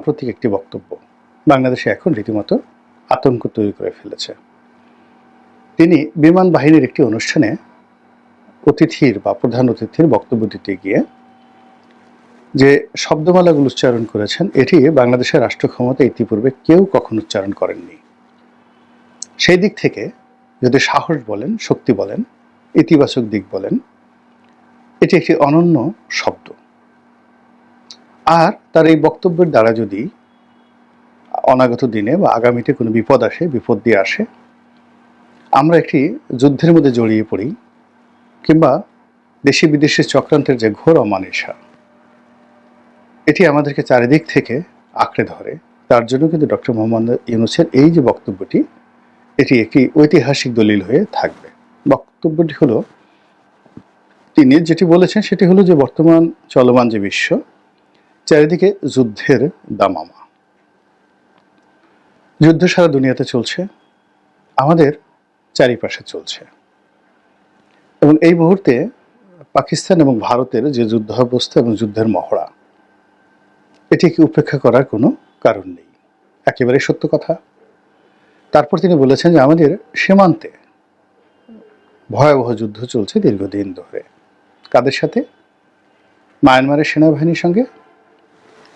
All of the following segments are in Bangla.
সাম্প্রতিক একটি বক্তব্য। বাংলাদেশে এখন রীতিমতো আতঙ্ক তৈরি করে ফেলেছে। তিনি বিমান বাহিনীর একটি অনুষ্ঠানে অতিথির বা প্রধান অতিথির বক্তব্য দিতে গিয়ে যে শব্দমালাগুলো উচ্চারণ করেছেন, এটি বাংলাদেশের রাষ্ট্র ক্ষমতা ইতিপূর্বে কেউ কখনো উচ্চারণ করেননি। সেই দিক থেকে যদি সাহস বলেন, শক্তি বলেন, ইতিবাচক দিক বলেন, এটি একটি অনন্য শব্দ। আর তার এই বক্তব্যের দ্বারা যদি অনাগত দিনে বা আগামীতে কোনো বিপদ আসে, বিপদ দিয়ে আসে, আমরা একটি যুদ্ধের মধ্যে জড়িয়ে পড়ি কিংবা দেশি বিদেশি চক্রান্তের যে ঘোর অমানিসা, এটি আমাদেরকে চারিদিক থেকে আঁকড়ে ধরে। তার জন্য কিন্তু ডক্টর মোহাম্মদ ইউনুসের এই যে বক্তব্যটি, এটি একটি ঐতিহাসিক দলিল হয়ে থাকবে। বক্তব্যটি হলো, তিনি যেটি বলেছেন সেটি হলো যে বর্তমান চলমান যে বিশ্ব চারিদিকে যুদ্ধের দামামা। যুদ্ধ সারা দুনিয়াতে চলছে, আমাদের চারিপাশে চলছে। এবং এই মুহূর্তে পাকিস্তান এবং ভারতের যে যুদ্ধাবস্থা এবং যুদ্ধের মহড়া এটিকে উপেক্ষা করার কোনো কারণ নেই। একেবারে সত্য কথা। তারপর তিনি বলেছেন যে আমাদের সীমান্তে ভয়াবহ যুদ্ধ চলছে দীর্ঘদিন ধরে। কাদের সাথে? মায়ানমারের সেনাবাহিনীর সঙ্গে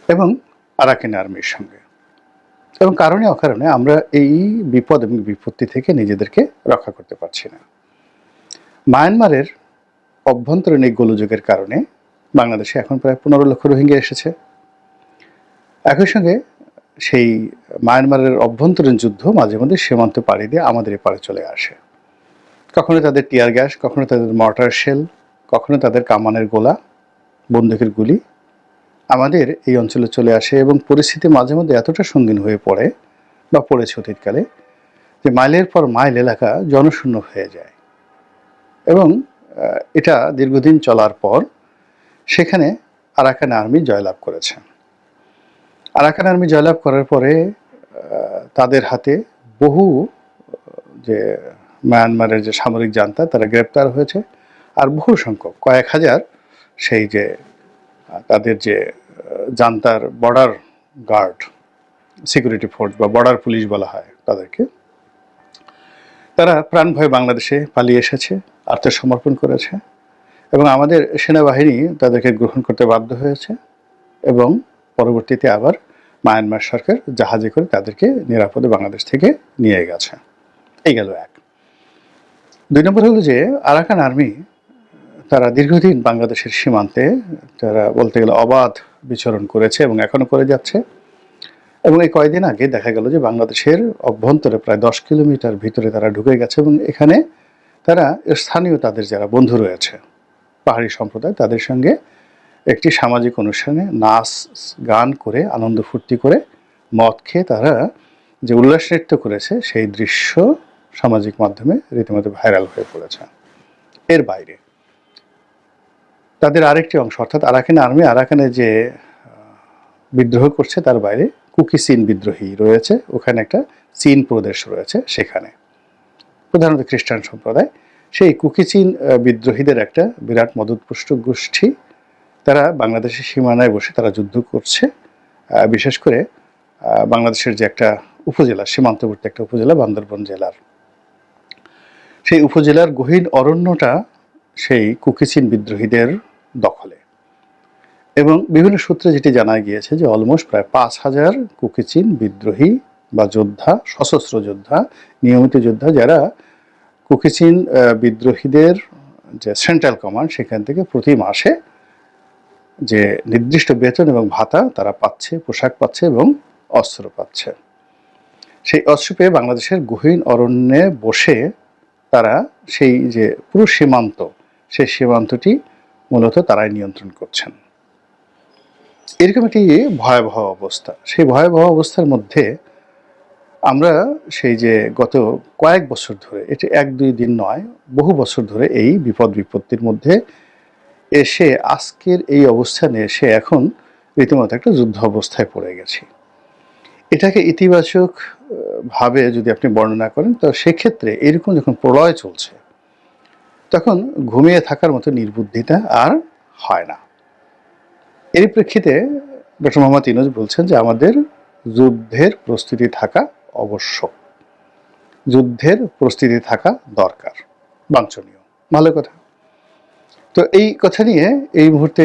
এবং আরাকান আর্মির সঙ্গে। এবং কারণে অকারণে আমরা এই বিপদ এবং বিপত্তি থেকে নিজেদেরকে রক্ষা করতে পারছি না। মায়ানমারের অভ্যন্তরীণ এই গোলযোগের কারণে বাংলাদেশে এখন প্রায় পনেরো লক্ষ রোহিঙ্গা এসেছে। একই সঙ্গে সেই মায়ানমারের অভ্যন্তরীণ যুদ্ধ মাঝে মধ্যে সীমান্ত পাড়ি দিয়ে আমাদের এপারে চলে আসে। কখনো তাদের টিয়ার গ্যাস, কখনো তাদের মর্টার শেল, কখনো তাদের কামানের গোলা, বন্দুকের গুলি আমাদের এই অঞ্চলে চলে আসে এবং পরিস্থিতি মাঝে মধ্যে এতটা সঙ্গীন হয়ে পড়ে বা পড়েছে অতীতকালে যে মাইলের পর মাইল এলাকা জনশূন্য হয়ে যায়। এবং এটা দীর্ঘদিন চলার পর সেখানে আরাকান আর্মি জয়লাভ করেছে। আরাকান আর্মি জয়লাভ করার পরে তাদের হাতে বহু যে মায়ানমারের যে সামরিক জান্তা, তারা গ্রেপ্তার হয়েছে। আর বহু সংখ্যক, কয়েক হাজার সেই যে তাদের যে জান্তার বর্ডার গার্ড সিকিউরিটি ফোর্স বা বর্ডার পুলিশ বলা হয় তাদেরকে, তারা প্রাণ ভয়ে বাংলাদেশে পালিয়ে এসেছে, আত্মসমর্পণ করেছে এবং আমাদের সেনাবাহিনী তাদেরকে গ্রহণ করতে বাধ্য হয়েছে এবং পরবর্তীতে আবার মায়ানমার সরকার জাহাজে করে তাদেরকে নিরাপদে বাংলাদেশ থেকে নিয়ে গেছে। এই গেল এক। দুই নম্বর হলো যে, আরাকান আর্মি তারা দীর্ঘদিন বাংলাদেশের সীমান্তে, তারা বলতে গেলে অবাধ বিচরণ করেছে এবং এখনও করে যাচ্ছে। এবং এই কয়েকদিন আগে দেখা গেল যে বাংলাদেশের অভ্যন্তরে প্রায় দশ কিলোমিটার ভিতরে তারা ঢুকে গেছে এবং এখানে তারা স্থানীয় তাদের যারা বন্ধু রয়েছে, পাহাড়ি সম্প্রদায়, তাদের সঙ্গে একটি সামাজিক অনুষ্ঠানে নাচ, গান করে, আনন্দ ফুর্তি করে মদ খেয়ে তারা যে উল্লাস নৃত্য করেছে, সেই দৃশ্য সামাজিক মাধ্যমে রীতিমতো ভাইরাল হয়ে পড়েছে। এর বাইরে তাদের আরেকটি অংশ, অর্থাৎ আরাকান আর্মি, আরাকানে যে বিদ্রোহ করছে তার বাইরে কুকি চীন বিদ্রোহী রয়েছে। ওখানে একটা চীন প্রদেশ রয়েছে সেখানে। প্রধানত খ্রিস্টান সম্প্রদায়। সেই কুকি চীন বিদ্রোহীদের একটা বিরাট মদতপুষ্ট গোষ্ঠী। তারা বাংলাদেশের সীমানায় বসে তারা যুদ্ধ করছে। বিশেষ করে বাংলাদেশের যে একটা উপজেলা, সীমান্তবর্তী একটা উপজেলা বান্দরবন জেলার। সেই উপজেলার গহীন অরণ্যটা সেই কুকিচিন বিদ্রোহীদের দখলে। এবং বিভিন্ন সূত্রে যেটি জানা গিয়েছে যে অলমোস্ট প্রায় পাঁচ হাজার কুকিচিন বিদ্রোহী বা যোদ্ধা, সশস্ত্র যোদ্ধা, নিয়মিত যোদ্ধা যারা কুকিচিন বিদ্রোহীদের যে সেন্ট্রাল কমান্ড সেখান থেকে প্রতি মাসে যে নির্দিষ্ট বেতন এবং ভাতা তারা পাচ্ছে, পোশাক পাচ্ছে এবং অস্ত্র পাচ্ছে। সেই অস্ত্র পেয়ে বাংলাদেশের গহীন অরণ্যে বসে তারা সেই যে পুরো সীমান্ত সেই সীমান্তটি মূলত তারাই নিয়ন্ত্রণ করছেন। এরকম একটি ভয়াবহ অবস্থা। সেই ভয়াবহ অবস্থার মধ্যে আমরা সেই যে গত কয়েক বছর ধরে, এটি এক দুই দিন নয়, বহু বছর ধরে এই বিপদ বিপত্তির মধ্যে এসে আজকের এই অবস্থানে এসে এখন রীতিমতো একটা যুদ্ধ অবস্থায় পড়ে গেছি। এটাকে ইতিবাচক ভাবে যদি আপনি বর্ণনা করেন, তো সেক্ষেত্রে এরকম যখন প্রলয় চলছে তখন ঘুমিয়ে থাকার মতো নির্বুদ্ধিতা আর হয় না। এর প্রেক্ষিতে ডক্টর মোহাম্মদ ইনুজ বলছেন যে আমাদের যুদ্ধের প্রস্তুতি থাকা আবশ্যক যুদ্ধের প্রস্তুতি থাকা দরকার। বাঞ্ছনীয়। ভালো কথা। তো এই কথা নিয়ে এই মুহূর্তে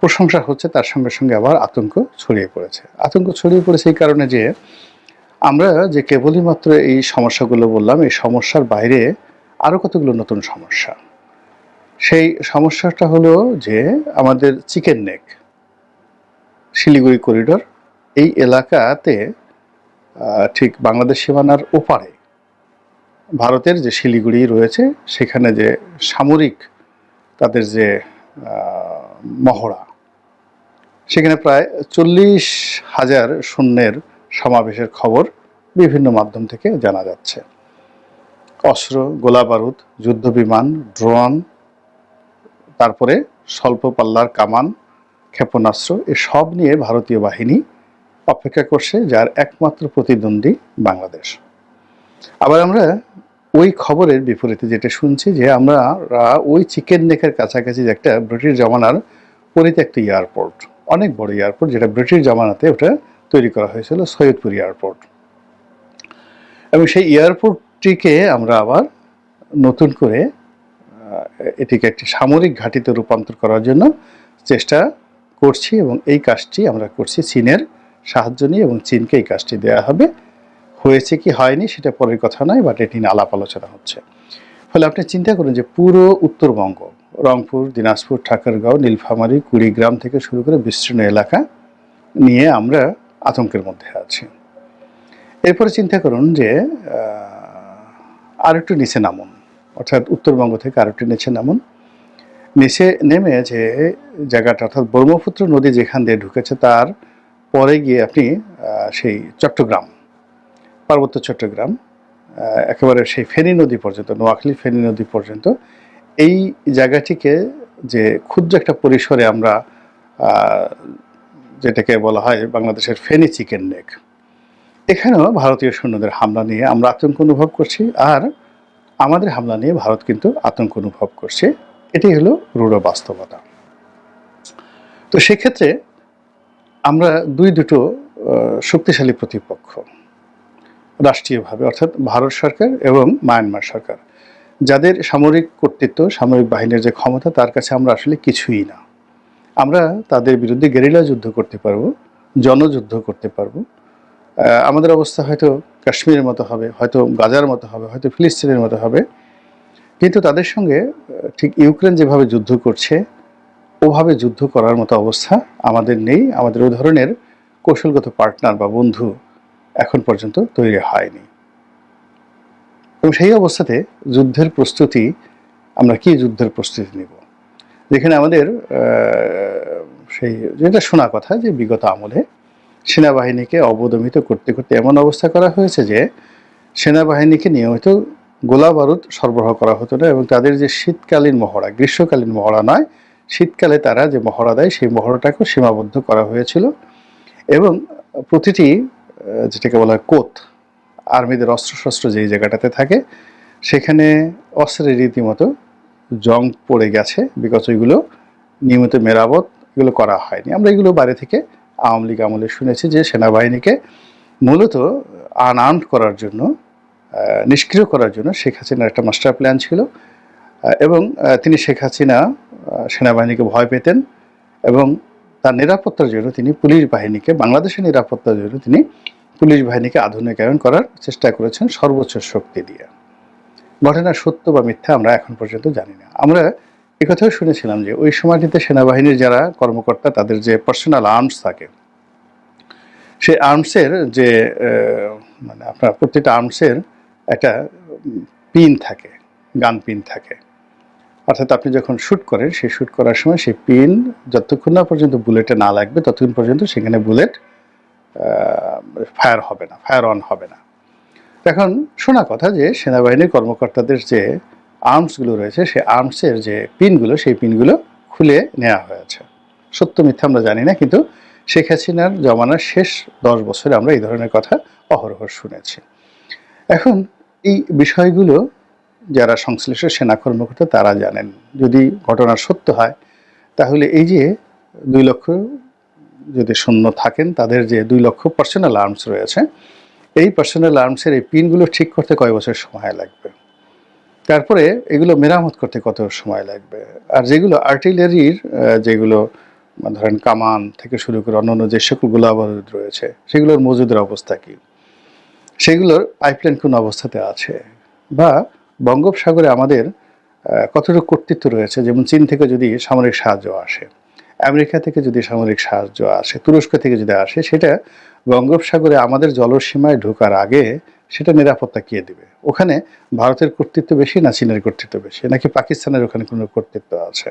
প্রশংসা হচ্ছে তার সঙ্গে সঙ্গে আবার আতঙ্ক ছড়িয়ে পড়েছে। আতঙ্ক ছড়িয়ে পড়েছে এই কারণে যে আমরা যে কেবলই মাত্র এই সমস্যাগুলো বললাম, এই সমস্যার বাইরে আরও কতগুলো নতুন সমস্যা? সেই সমস্যাটা হলো যে আমাদের চিকেন নেক, শিলিগুড়ি করিডোর, এই এলাকাতে ঠিক বাংলাদেশ সীমানার ওপারে, ভারতের যে শিলিগুড়ি রয়েছে, সেখানে যে সামরিক তাদের যে মহড়া, সেখানে প্রায় চল্লিশ হাজার সৈন্যের সমাবেশের খবর বিভিন্ন মাধ্যম থেকে জানা যাচ্ছে। অস্ত্র গোলা বারুদ যুদ্ধ বিমান ড্রোন, তারপরে স্বল্প পাল্লার কামান, ক্ষেপণাস্ত্র এসব নিয়ে ভারতীয় বাহিনী অপেক্ষা করছে, যার একমাত্র প্রতিদ্বন্দ্বী বাংলাদেশ। আবার আমরা ওই খবরের বিপরীতে যেটা শুনছি যে আমরা ওই চিকেন নেকের কাছাকাছি যে একটা ব্রিটিশ জমানার পরিত্যক্ত এয়ারপোর্ট, অনেক বড় এয়ারপোর্ট, যেটা ব্রিটিশ জমানাতে ওটা তৈরি করা হয়েছিল, সৈয়দপুর এয়ারপোর্ট। এবং সেই এয়ারপোর্টটিকে আমরা আবার নতুন করে এটিকে একটি সামরিক ঘাটিতে রূপান্তর করার জন্য চেষ্টা করছি এবং এই কাজটি আমরা করছি। চীনের সাহায্য নিয়ে এবং চীনকে এই কাজটি দেওয়া হবে। হয়েছে কি, হয়নি সেটা পরের কথা নয় বাট এটি নিয়ে আলাপ আলোচনা হচ্ছে। ফলে আপনি চিন্তা করুন যে পুরো উত্তরবঙ্গ, রংপুর, দিনাজপুর, ঠাকুরগাঁও, নীলফামারী, কুড়িগ্রাম থেকে শুরু করে বিস্তীর্ণ এলাকা নিয়ে আমরা আতঙ্কের মধ্যে আছি। এরপরে চিন্তা করুন যে আহ, আর একটু নিচে নামুন। অর্থাৎ উত্তরবঙ্গ থেকে আরেকটু নিচে নামুন। নিচে নেমে যে জায়গাটা অর্থাৎ ব্রহ্মপুত্র নদী যেখান দিয়ে ঢুকেছে তার পরে গিয়ে আপনি সেই চট্টগ্রাম পার্বত্য চট্টগ্রাম একেবারে সেই ফেনী নদী পর্যন্ত নোয়াখালী ফেনী নদী পর্যন্ত এই জায়গাটিকে যে ক্ষুদ্র একটা পরিসরে আমরা যেটাকে বলা হয় বাংলাদেশের ফেনী চিকেন নেক এখানেও ভারতীয় সৈন্যদের হামলা নিয়ে আমরা আতঙ্ক অনুভব করছি, আর আমাদের হামলা নিয়ে ভারত কিন্তু আতঙ্ক অনুভব করছে। এটি হলো রূঢ় বাস্তবতা। তো সেক্ষেত্রে আমরা দুই দুটো শক্তিশালী প্রতিপক্ষ রাষ্ট্রীয়ভাবে, অর্থাৎ ভারত সরকার এবং মায়ানমার সরকার, যাদের সামরিক কর্তৃত্ব, সামরিক বাহিনীর যে ক্ষমতা, তার কাছে আমরা আসলে কিছুই না। আমরা তাদের বিরুদ্ধে গেরিলা যুদ্ধ করতে পারব, জনযুদ্ধ করতে পারব আমাদের অবস্থা হয়তো কাশ্মীরের মতো হবে, হয়তো গাজার মতো হবে, হয়তো ফিলিস্তিনের মতো হবে। কিন্তু তাদের সঙ্গে ঠিক ইউক্রেন যেভাবে যুদ্ধ করছে, ওভাবে যুদ্ধ করার মতো অবস্থা আমাদের নেই। আমাদের ওই ধরনের কৌশলগত পার্টনার বা বন্ধু এখন পর্যন্ত তৈরি হয়নি। এবং সেই অবস্থাতে যুদ্ধের প্রস্তুতি, আমরা কি যুদ্ধের প্রস্তুতি নিব? যেখানে আমাদের সেই, যেটা শোনা কথা যে বিগত আমলে সেনাবাহিনীকে অবদমিত করতে করতে এমন অবস্থা করা হয়েছে যে সেনাবাহিনীকে নিয়মিত গোলা বারুদ সরবরাহ করা হতো না এবং তাদের যে শীতকালীন মহড়া, গ্রীষ্মকালীন মহড়া নয়, শীতকালে তারা যে মহড়া দেয় সেই মহড়াটাকেও সীমাবদ্ধ করা হয়েছিল এবং প্রতিটি যেটাকে বলা হয় কোত, আর্মিদের অস্ত্রশস্ত্র যেই জায়গাটাতে থাকে, সেখানে অস্ত্রের রীতিমতো জং পড়ে গেছে বিকজ ওইগুলো নিয়মিত মেরামত এগুলো করা হয়নি। আমরা এগুলো বাইরে থেকে আওয়ামী লীগ আমলে শুনেছি যে সেনাবাহিনীকে মূলত আনআর্মড করার জন্য নিষ্ক্রিয় করার জন্য শেখ হাসিনার একটা মাস্টার প্ল্যান ছিল। এবং তিনি শেখ হাসিনা সেনাবাহিনীকে ভয় পেতেন এবং তার নিরাপত্তার জন্য তিনি পুলিশ বাহিনীকে, বাংলাদেশের নিরাপত্তার জন্য তিনি পুলিশ বাহিনীকে আধুনিকায়ন করার চেষ্টা করেছেন সর্বোচ্চ শক্তি দিয়ে। ঘটনার সত্য বা মিথ্যা আমরা এখন পর্যন্ত জানি না। আমরা একথাও শুনেছিলাম যে ওই সময়টিতে সেনাবাহিনীর যারা কর্মকর্তা, তাদের যে পার্সোনাল আর্মস থাকে সেই আর্মসের যে মানে আপনার প্রত্যেকটা আর্মসের একটা পিন থাকে গান পিন থাকে। অর্থাৎ আপনি যখন শ্যুট করেন, সেই শ্যুট করার সময় সেই পিন যতক্ষণ না পর্যন্ত বুলেটে না লাগবে, ততক্ষণ পর্যন্ত সেখানে বুলেট ফায়ার হবে না ফায়ার অন হবে না। এখন শোনা কথা যে, সেনাবাহিনীর কর্মকর্তাদের যে আর্মসগুলো রয়েছে, সেই আর্মসের যে পিনগুলো সেই পিনগুলো খুলে নেওয়া হয়েছে। সত্য মিথ্যা আমরা জানি না, কিন্তু শেখ হাসিনার জমানার শেষ দশ বছরে আমরা এই ধরনের কথা অহরহ শুনেছি। এখন এই বিষয়গুলো যারা সংশ্লিষ্ট সেনা কর্মকর্তা, তারা জানেন। যদি ঘটনা সত্য হয়, তাহলে এই যে দুই লক্ষ যদি শূন্য থাকেন, তাদের যে দুই লক্ষ পার্সোনাল আর্মস রয়েছে, এই পার্সোনাল আর্মসের এই পিনগুলো ঠিক করতে কয় বছর সময় লাগবে? তারপরে এগুলো মেরামত করতে কত সময় লাগবে? আর যেগুলো আর্টিলারির যেগুলো ধরেন কামান থেকে শুরু করে অন্যান্য যে সকল গোলাবারুদ রয়েছে, সেগুলোর মজুদের অবস্থা কী? সেগুলোর পাইপলাইন কোন অবস্থাতে আছে? বা বঙ্গোপসাগরে আমাদের কতটুকু কর্তৃত্ব রয়েছে? যেমন চীন থেকে যদি সামরিক সাহায্য আসে, আমেরিকা থেকে যদি সামরিক সাহায্য আসে, তুরস্ক থেকে যদি আসে, সেটা বঙ্গোপসাগরে আমাদের জলসীমায় ঢোকার আগে সেটা নিরাপত্তা কে দিবে? ওখানে ভারতের কর্তৃত্ব বেশি না চীনের কর্তৃত্ব বেশি? নাকি পাকিস্তানের ওখানে কোনো কর্তৃত্ব আছে?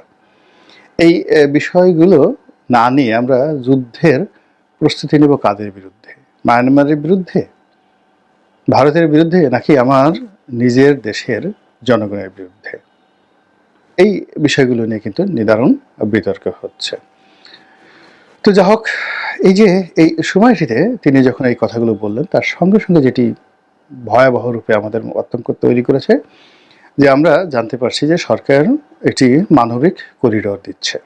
এই বিষয়গুলো না নিয়ে আমরা যুদ্ধের প্রস্তুতি নেব কাদের বিরুদ্ধে? মায়ানমারের বিরুদ্ধে? ভারতের বিরুদ্ধে? নাকি আমার নিজের দেশের জনগণের বিরুদ্ধে? এই বিষয়গুলো নিয়ে কিন্তু নিদারুণ বিতর্ক হচ্ছে। তো যা হোক এই যে, এই সময়টিতে তিনি যখন এই কথাগুলো বললেন, তার সঙ্গে সঙ্গে যেটি ভয়াবহ রূপে আমাদের আতঙ্ক তৈরি করেছে, যে আমরা জানতে পারছি যে সরকার একটি মানবিক করিডর দিচ্ছে।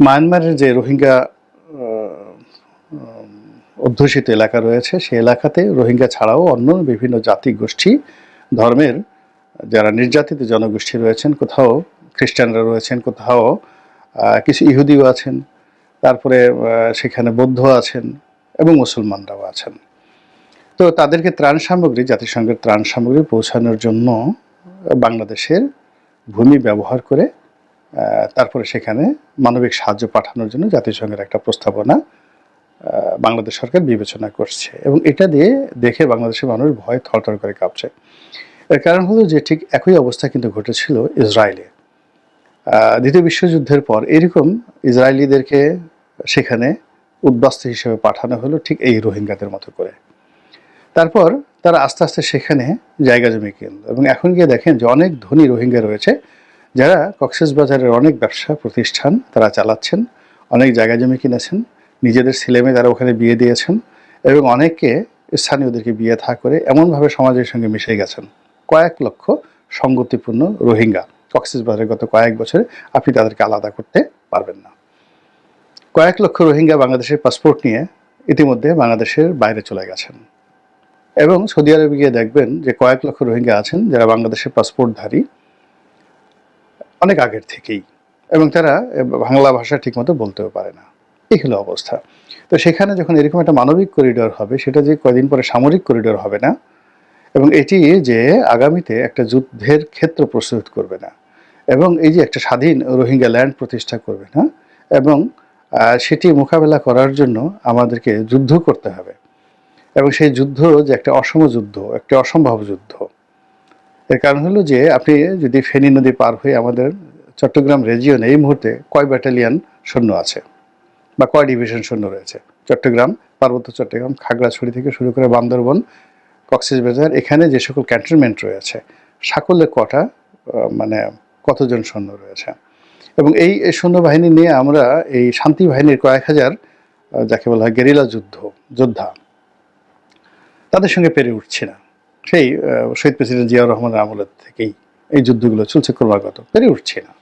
মায়ানমারের যে রোহিঙ্গা অধ্যুষিত এলাকা রয়েছে, সেই এলাকাতে রোহিঙ্গা ছাড়াও অন্য বিভিন্ন জাতি গোষ্ঠী, ধর্মের যারা নির্যাতিত জনগোষ্ঠী রয়েছেন, কোথাও খ্রিস্টানরা রয়েছেন, কোথাও কিছু ইহুদিও আছেন, তারপরে সেখানে বৌদ্ধ আছেন এবং মুসলমানরাও আছেন। তো তাদেরকে ত্রাণ সামগ্রী, জাতিসংঘের ত্রাণ সামগ্রী পৌঁছানোর জন্য বাংলাদেশের ভূমি ব্যবহার করে তারপরে সেখানে মানবিক সাহায্য পাঠানোর জন্য জাতিসংঘের একটা প্রস্তাবনা বাংলাদেশ সরকার বিবেচনা করছে। এবং এটা দিয়ে দেখে বাংলাদেশের মানুষ ভয়, থরথর করে কাঁপছে। এর কারণ হলো যে ঠিক একই অবস্থা কিন্তু ঘটেছিল ইসরায়েলে। দ্বিতীয় বিশ্বযুদ্ধের পর এরকম ইসরায়েলিদেরকে সেখানে উদ্বাস্তু হিসেবে পাঠানো হলো ঠিক এই রোহিঙ্গাদের মতো করে। তারপর তারা আস্তে আস্তে সেখানে জায়গা জমি কিনল এবং এখন গিয়ে দেখেন যে অনেক ধনী রোহিঙ্গা রয়েছে, যারা কক্সবাজারের অনেক ব্যবসা প্রতিষ্ঠান তারা চালাচ্ছেন, অনেক জায়গা জমি কিনেছেন, নিজেদের ছেলেমেয়ে তারা ওখানে বিয়ে দিয়েছেন এবং অনেকে স্থানীয়দেরকে বিয়ে থা করে এমনভাবে সমাজের সঙ্গে মিশে গেছেন। কয়েক লক্ষ সঙ্গতিপূর্ণ রোহিঙ্গা কক্সবাজারের গত কয়েক বছরে আপনি তাদেরকে আলাদা করতে পারবেন না। কয়েক লক্ষ রোহিঙ্গা বাংলাদেশের পাসপোর্ট নিয়ে ইতিমধ্যে বাংলাদেশের বাইরে চলে গেছেন। এবং সৌদি আরবে গিয়ে দেখবেন যে কয়েক লক্ষ রোহিঙ্গা আছেন যারা বাংলাদেশের পাসপোর্টধারী, অনেক আগের থেকেই। এবং তারা বাংলা ভাষা ঠিকমতো বলতেও পারে না। এই হলো অবস্থা। তো সেখানে যখন এরকম একটা মানবিক করিডোর হবে, সেটা যে কয়দিন পরে সামরিক করিডোর হবে না, এবং এটি যে আগামীতে একটা যুদ্ধের ক্ষেত্র প্রস্তুত করবে না, এবং এই যে একটা স্বাধীন রোহিঙ্গা ল্যান্ড প্রতিষ্ঠা করবে না, এবং সেটি মোকাবেলা করার জন্য আমাদেরকে যুদ্ধ করতে হবে। এবং সেই যুদ্ধ যে একটা অসম যুদ্ধ, একটা অসম্ভব যুদ্ধ। এর কারণ হলো যে আপনি যদি ফেনী নদী পার হয়ে আমাদের চট্টগ্রাম রেজিয়নে এই মুহূর্তে কয় ব্যাটালিয়ন সৈন্য আছে? বা কয় ডিভিশন সৈন্য রয়েছে? চট্টগ্রাম, পার্বত্য চট্টগ্রাম, খাগড়াছড়ি থেকে শুরু করে বান্দরবন কক্সবাজার এখানে যে সকল ক্যান্টনমেন্ট রয়েছে সকলের কটা মানে কতজন সৈন্য রয়েছে? এবং এই এই সৈন্যবাহিনী নিয়ে আমরা এই শান্তি বাহিনীর কয়েক হাজার যাকে বলা হয় গেরিলা যুদ্ধ, যোদ্ধা তাদের সঙ্গে পেরে উঠছি না। সেই শহীদ প্রেসিডেন্ট জিয়াউর রহমানের আমলের থেকেই এই যুদ্ধগুলো চলছে ক্রমাগত, পেরে উঠছি না।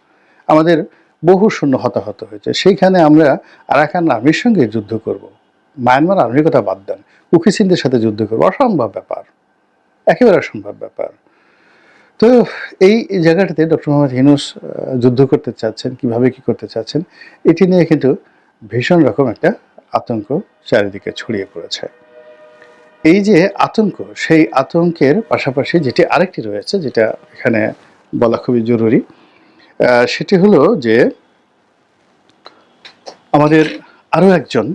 আমাদের বহু শূন্য হতাহত হয়েছে। সেইখানে আমরা আরাকান আর্মির সঙ্গে যুদ্ধ করব। মায়ানমার আর্মির কথা বাদ দেন। কুকিসিনদের সাথে যুদ্ধ করব। অসম্ভব ব্যাপার। একেবারে অসম্ভব ব্যাপার। তো এই জায়গাটাতে ডক্টর মোহাম্মদ হিনুস যুদ্ধ করতে চাচ্ছেন, কীভাবে কি করতে চাচ্ছেন, এটি নিয়ে কিন্তু ভীষণ রকম একটা আতঙ্ক চারিদিকে ছড়িয়ে পড়েছে। এই যে আতঙ্ক, সেই আতঙ্কের পাশাপাশি যেটি আরেকটি রয়েছে, যেটা এখানে বলা খুবই জরুরি সেটি হলো যে আমাদের আরও একজন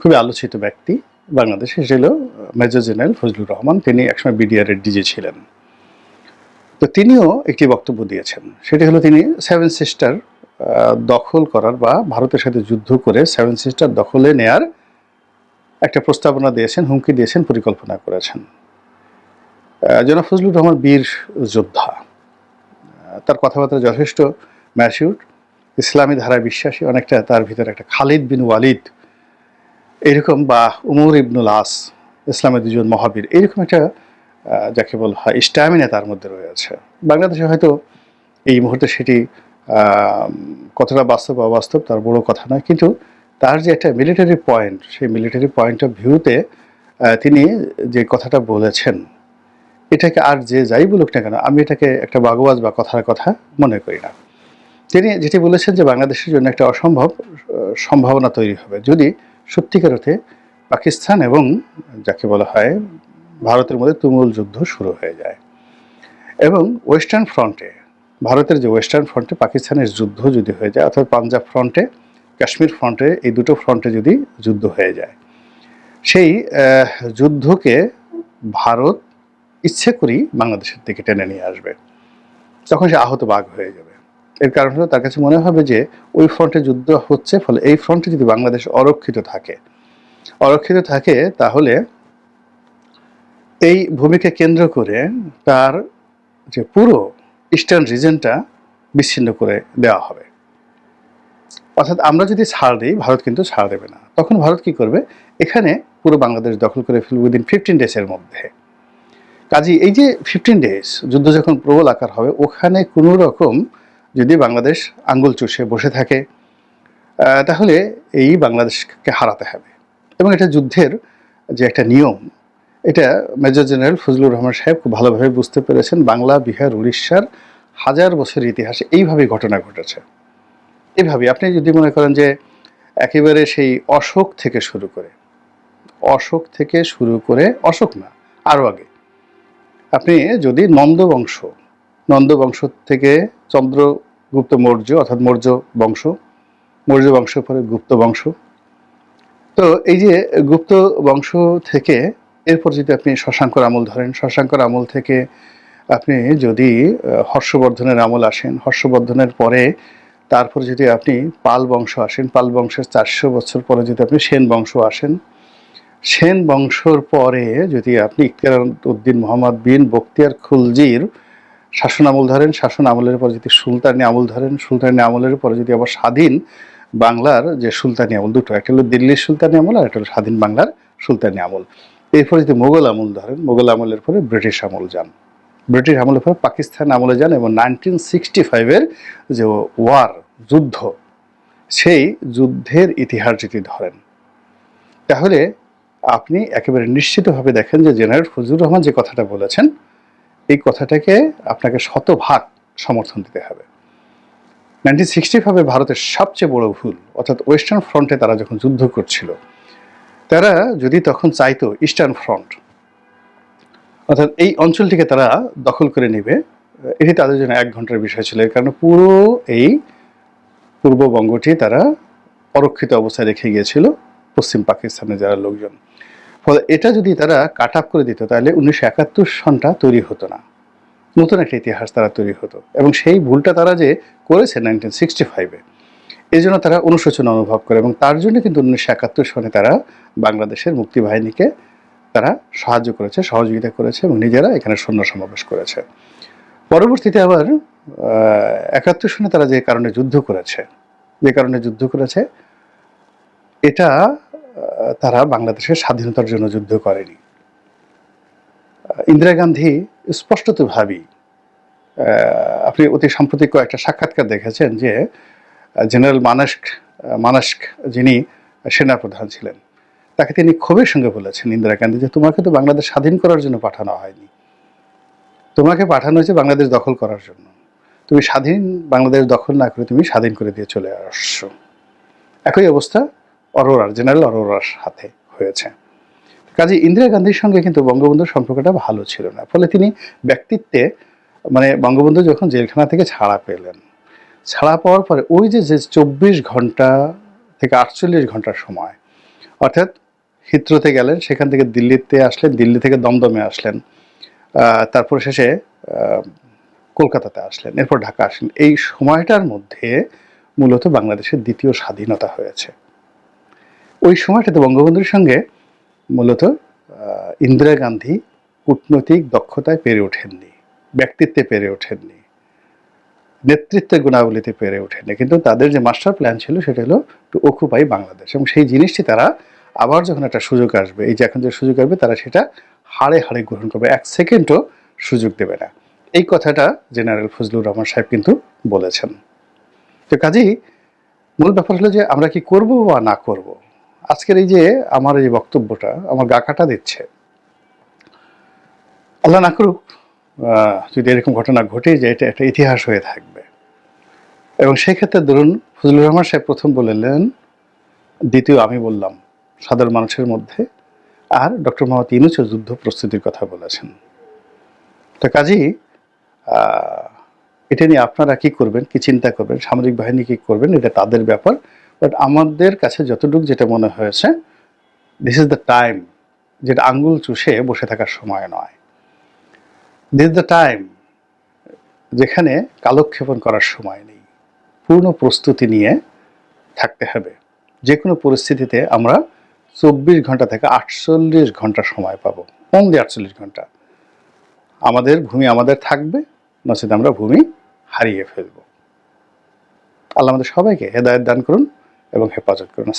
খুবই আলোচিত ব্যক্তি বাংলাদেশে হলো মেজর জেনারেল ফজলুর রহমান। তিনি একসময় বিডিআর এর ডিজি ছিলেন। তো তিনিও একটি বক্তব্য দিয়েছেন। সেটি হলো তিনি সেভেন সিস্টার দখল করার বা ভারতের সাথে যুদ্ধ করে সেভেন সিস্টার দখলে নেয়ার একটা প্রস্তাবনা দিয়েছেন, হুমকি দিয়েছেন, পরিকল্পনা করেছেন। জনাব ফজলুর রহমান বীর যোদ্ধা। তার কথাবার্তা যথেষ্ট ম্যাচিউর, ইসলামী ধারায় বিশ্বাসী, অনেকটা তার ভিতরে একটা খালিদ বিন ওয়ালিদ। এরকম বা উমর ইবনুল আস, ইসলামের দুজন মহাবীর, এরকম একটা যাকে বলা হয় স্ট্যামিনা তার মধ্যে রয়েছে। বাংলাদেশে হয়তো এই মুহূর্তে সেটি কতটা বাস্তব অবাস্তব তার বড় কথা নয়, কিন্তু তার যে একটা মিলিটারি পয়েন্ট সেই মিলিটারি পয়েন্ট অফ ভিউতে তিনি যে কথাটা বলেছেন, এটাকে আর যে যাই বলুক না কেন, আমি এটাকে একটা বাগোয়াজ বা কথার কথা মনে করি না। তিনি যেটি বলেছেন যে বাংলাদেশের জন্য একটা অসম্ভব সম্ভাবনা তৈরি হবে। যদি সত্যিকার অর্থে পাকিস্তান এবং যাকে বলা হয় ভারতের মধ্যে তুমুল যুদ্ধ শুরু হয়ে যায়। এবং ওয়েস্টার্ন ফ্রন্টে ভারতের যে ওয়েস্টার্ন ফ্রন্টে পাকিস্তানের যুদ্ধ যদি হয়ে যায়, অর্থাৎ পাঞ্জাব ফ্রন্টে কাশ্মীর ফ্রন্টে, এই দুটো ফ্রন্টে যদি যুদ্ধ হয়ে যায়। সেই যুদ্ধকে ভারত ইচ্ছে করেই বাংলাদেশের দিকে টেনে নিয়ে আসবে। তখন সে আহত বাঘ হয়ে যাবে। এর কারণ হলো তার কাছে মনে হবে যে, ওই ফ্রন্টে যুদ্ধ হচ্ছে, ফলে এই ফ্রন্টে যদি বাংলাদেশ অরক্ষিত থাকে অরক্ষিত থাকে তাহলে এই ভূমিকে কেন্দ্র করে তার যে পুরো ইস্টার্ন রিজনটা বিচ্ছিন্ন করে দেওয়া হবে। অর্থাৎ আমরা যদি ছাড় দিই, ভারত কিন্তু ছাড় দেবে না। তখন ভারত কি করবে? এখানে পুরো বাংলাদেশ দখল করে ফেলবে উইদিন ফিফটিন ডেজের মধ্যে। কাজী এই যে ফিফটিন ডেজ যুদ্ধ যখন প্রবল আকার হবে, ওখানে কোনো রকম যদি বাংলাদেশ আঙ্গুল চুষে বসে থাকে তাহলে এই বাংলাদেশকে হারাতে হবে। এবং এটা যুদ্ধের যে একটা নিয়ম, এটা মেজর জেনারেল ফজলুর রহমান সাহেব খুব ভালোভাবে বুঝতে পেরেছেন। বাংলা, বিহার, উড়িষ্যার হাজার বছরের ইতিহাসে এইভাবেই ঘটনা ঘটেছে। এইভাবে আপনি যদি মনে করেন যে একেবারে সেই অশোক থেকে শুরু করে, অশোক থেকে শুরু করে, অশোক না, আরও আগে, আপনি যদি নন্দবংশ নন্দবংশ থেকে চন্দ্রগুপ্ত মৌর্য অর্থাৎ মৌর্য বংশ মৌর্য বংশ পরে গুপ্ত বংশ, তো এই যে গুপ্ত বংশ থেকে এরপর যদি আপনি শশাঙ্কর আমল ধরেন, শশাঙ্কর আমল থেকে আপনি যদি হর্ষবর্ধনের আমল আসেন, হর্ষবর্ধনের পরে তারপর যদি আপনি পাল বংশ আসেন, পাল বংশের চারশো বছর পরে যদি আপনি সেন বংশ আসেন, সেন বংশর পরে যদি আপনি ইখতিয়ার উদ্দিন মোহাম্মদ বিন বখতিয়ার খুলজির শাসন আমল ধরেন, শাসন আমলের পর যদি সুলতানি আমল ধরেন, সুলতানি আমলের পরে যদি আবার স্বাধীন বাংলার যে সুলতানি আমল দুটো, একটা হলো দিল্লির সুলতানি আমল আর একটা হলো স্বাধীন বাংলার সুলতানি আমল। এরপরে যদি মোগল আমল ধরেন, মোগল আমলের পরে ব্রিটিশ আমল যান। ব্রিটিশ আমলের পরে পাকিস্তান আমলে যান এবং নাইনটিন সিক্সটি ফাইভের যে ওয়ার, যুদ্ধ, সেই যুদ্ধের ইতিহাস যদি ধরেন। তাহলে আপনি একেবারে নিশ্চিতভাবে দেখেন যে জেনারেল ফজলুর রহমান যে কথাটা বলেছেন, এই কথাটাকে আপনাকে শতভাগ সমর্থন দিতে হবে। নাইনটিন সিক্সটি ফাইভে ভারতের সবচেয়ে বড় ভুল, অর্থাৎ ওয়েস্টার্ন ফ্রন্টে তারা যখন যুদ্ধ করছিল, তারা যদি তখন চাইতো ইস্টার্ন ফ্রন্ট অর্থাৎ এই অঞ্চলটিকে তারা দখল করে নেবে। এটি তাদের জন্য এক ঘণ্টার বিষয় ছিল কারণ পুরো এই পূর্ববঙ্গটি তারা অরক্ষিত অবস্থায় রেখে গিয়েছিল, পশ্চিম পাকিস্তানের যারা লোকজন। ফলে এটা যদি তারা কাট আপ করে দিত, তাহলে উনিশশো একাত্তর সনটা তৈরি হতো না। নতুন একটা ইতিহাস তারা তৈরি হতো। এবং সেই ভুলটা তারা যে করেছে নাইনটিন সিক্সটি ফাইভে এই জন্য তারা অনুশোচনা অনুভব করে এবং তার জন্য কিন্তু উনিশশো একাত্তর সনে তারা বাংলাদেশের মুক্তিবাহিনীকে তারা সাহায্য করেছে, সহযোগিতা করেছে এবং নিজেরা এখানে সৈন্য সমাবেশ করেছে। পরবর্তীতে আবার একাত্তর সনে তারা যে কারণে যুদ্ধ করেছে, যে কারণে যুদ্ধ করেছে, এটা তারা বাংলাদেশের স্বাধীনতার জন্য যুদ্ধ করেনি। ইন্দিরা গান্ধী স্পষ্টত ভাবি আপনি অতি সাম্প্রতিক একটা সাক্ষাৎকার দেখেছেন যে জেনারেল মানস্ক মানস্ক যিনি সেনাপ্রধান ছিলেন তাকে তিনি ক্ষোভের সঙ্গে বলেছেন ইন্দিরা গান্ধী যে, তোমাকে তো বাংলাদেশ স্বাধীন করার জন্য পাঠানো হয়নি। তোমাকে পাঠানো হয়েছে বাংলাদেশ দখল করার জন্য। তুমি স্বাধীন বাংলাদেশ দখল না করে তুমি স্বাধীন করে দিয়ে চলে আসছো। একই অবস্থা অরোরার, জেনারেল অরোরার সাথে হয়েছে। কাজে ইন্দিরা গান্ধীর সঙ্গে কিন্তু বঙ্গবন্ধুর সম্পর্কটা ভালো ছিল না। ফলে তিনি ব্যক্তিত্বে মানে বঙ্গবন্ধু যখন জেলখানা থেকে ছাড়া পেলেন, ছাড়া পাওয়ার পরে ওই যে যে চব্বিশ ঘণ্টা থেকে আটচল্লিশ ঘণ্টার সময়, অর্থাৎ হিত্রোতে গেলেন, সেখান থেকে দিল্লিতে আসলেন, দিল্লি থেকে দমদমে আসলেন। তারপর শেষে কলকাতাতে আসলেন, এরপর ঢাকা আসলেন এই সময়টার মধ্যে মূলত বাংলাদেশের দ্বিতীয় স্বাধীনতা হয়েছে। ওই সময়টাতে বঙ্গবন্ধুর সঙ্গে মূলত ইন্দিরা গান্ধী কূটনৈতিক দক্ষতায় পেরে ওঠেননি, ব্যক্তিত্বে পেরে ওঠেননি, নেতৃত্বের গুণাবলীতে পেরে ওঠেনি কিন্তু তাদের যে মাস্টার প্ল্যান ছিল, সেটা হলো টু অকুপাই বাংলাদেশ। এবং সেই জিনিসটি তারা আবার যখন একটা সুযোগ আসবে, এই যে এখন যে সুযোগ আসবে, তারা সেটা হাড়ে হাড়ে গ্রহণ করবে। এক সেকেন্ডও সুযোগ দেবে না। এই কথাটা জেনারেল ফজলুর রহমান সাহেব কিন্তু বলেছেন। তো কাজেই মূল ব্যাপার হলো যে, আমরা কি করব বা না করব? আজকের এই যে আমার এই বক্তব্যটা, আমার গাকাটা দিচ্ছে। আল্লাহ না করুক যদি এরকম ঘটনা ঘটে যে এটা একটা ইতিহাস হয়ে থাকবে। এবং সেক্ষেত্রে ধরুন, ফজলুর রহমান সাহেব প্রথম বললেন, দ্বিতীয় আমি বললাম। সাধারণ মানুষের মধ্যে আর ডক্টর মোহাম্মদ ইউনুসও যুদ্ধ প্রস্তুতির কথা বলেছেন। তো কাজেই এটা নিয়ে আপনারা কি করবেন, কি চিন্তা করবেন, সামরিক বাহিনী কি করবেন, এটা তাদের ব্যাপার। বাট আমাদের কাছে যতটুকু যেটা মনে হয়েছে দিস ইজ দ্য টাইম যেটা আঙ্গুল চুষে বসে থাকার সময় নয়। দিস ইজ দ্য টাইম যেখানে কালক্ষেপণ করার সময় নেই। পূর্ণ প্রস্তুতি নিয়ে থাকতে হবে। যে কোনো পরিস্থিতিতে আমরা চব্বিশ ঘণ্টা থেকে আটচল্লিশ ঘণ্টা সময় পাবো অনলি আটচল্লিশ ঘণ্টা। আমাদের ভূমি আমাদের থাকবে, নচেত আমরা ভূমি হারিয়ে ফেলব। আল্লাহ আমাদের সবাইকে হেদায়ত দান করুন এবং হেফাজত করুন।